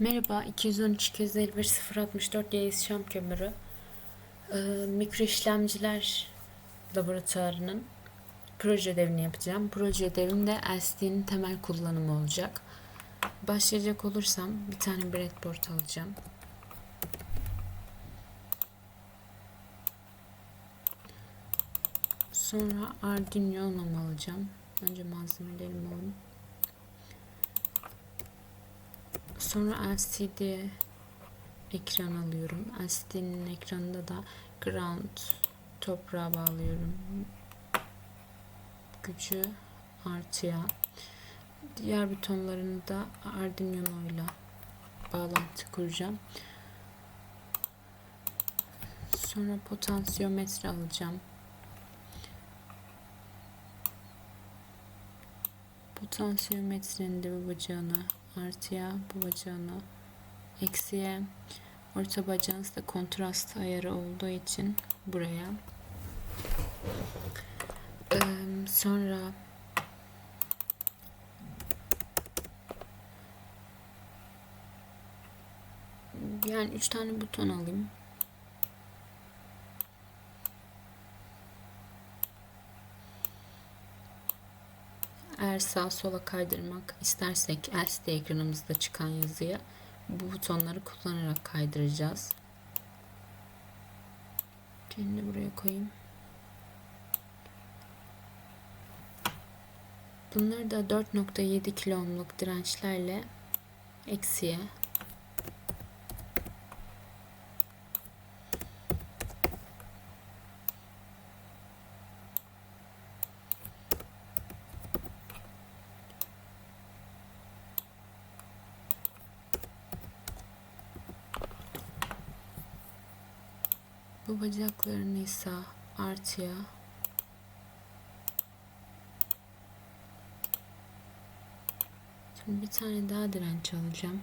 Merhaba, 213 251 064 Yeğiz Şam Kömürü ee, mikro işlemciler laboratuvarının proje ödevini yapacağım. Proje ödevinde LCD'nin temel kullanımı olacak. Başlayacak olursam bir tane breadboard alacağım. Sonra Arduino alacağım. Önce malzemelerimi alayım. Sonra LCD ekran alıyorum. LCD'nin ekranında da ground toprağa bağlıyorum. Gücü artıya. Diğer butonlarını da Arduino ile bağlantı kuracağım. Sonra potansiyometre alacağım. Potansiyometrenin de bu bacağına artıya, bu bacağına eksiye. Orta bacağınız da kontrast ayarı olduğu için buraya. Ee, sonra yani üç tane buton alayım. Eğer sağ sola kaydırmak istersek LCD ekranımızda çıkan yazıya bu butonları kullanarak kaydıracağız. Şimdi buraya koyayım. Bunları da 4.7 kilo ohmluk dirençlerle eksiye Bu bacaklarını ise artıya Şimdi bir tane daha direnç alacağım.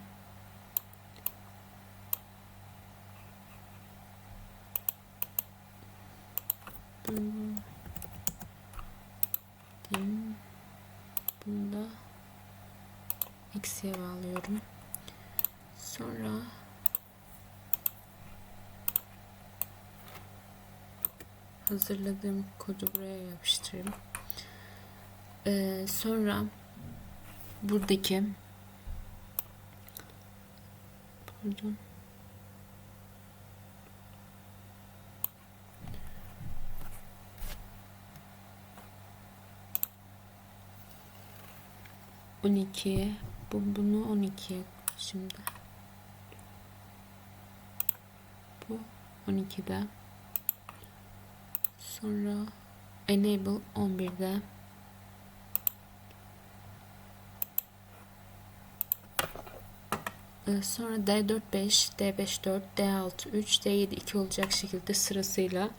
Bunu diyeyim. Bunu da eksiye bağlıyorum. Sonra hazırladığım kodu buraya yapıştırayım. Ee, sonra buradaki pardon. on ikiye bu bunu on ikiye şimdi. Bu on ikide Sonra enable 11'de Ee, Sonra D4 5, D5 4, D6 3, D7 2 olacak şekilde sırasıyla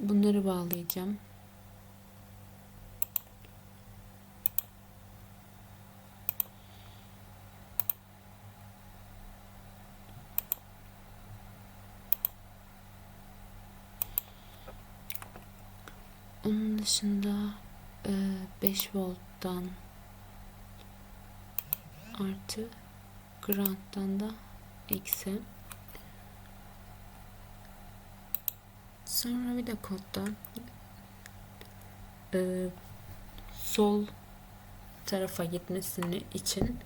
bunları bağlayacağım. Onun dışında 5 volttan artı ground'dan da eksi. Sonra bir de kodda e, sol tarafa gitmesini için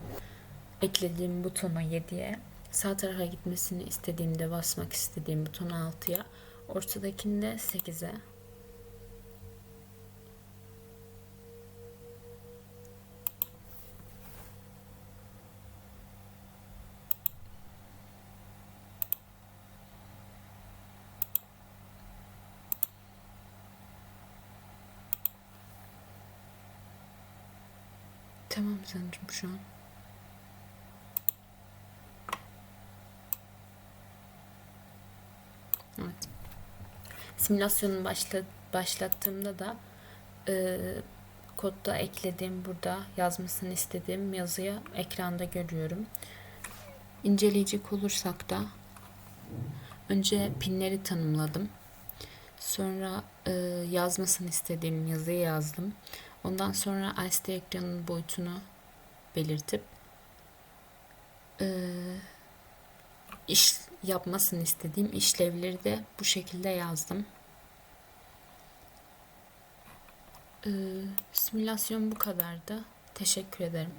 eklediğim butona 7'ye sağ tarafa gitmesini istediğimde basmak istediğim butona 6'ya ortadakinde 8'e Tamam sanırım şu an. Evet. Simülasyonu başla, başlattığımda da e, kodda eklediğim burada yazmasını istediğim yazıyı ekranda görüyorum. İnceleyecek olursak da önce pinleri tanımladım. Sonra e, yazmasını istediğim yazıyı yazdım. Ondan sonra LCD ekranın boyutunu belirtip e, iş yapmasını istediğim işlevleri de bu şekilde yazdım. Ee, simülasyon bu kadardı. Teşekkür ederim.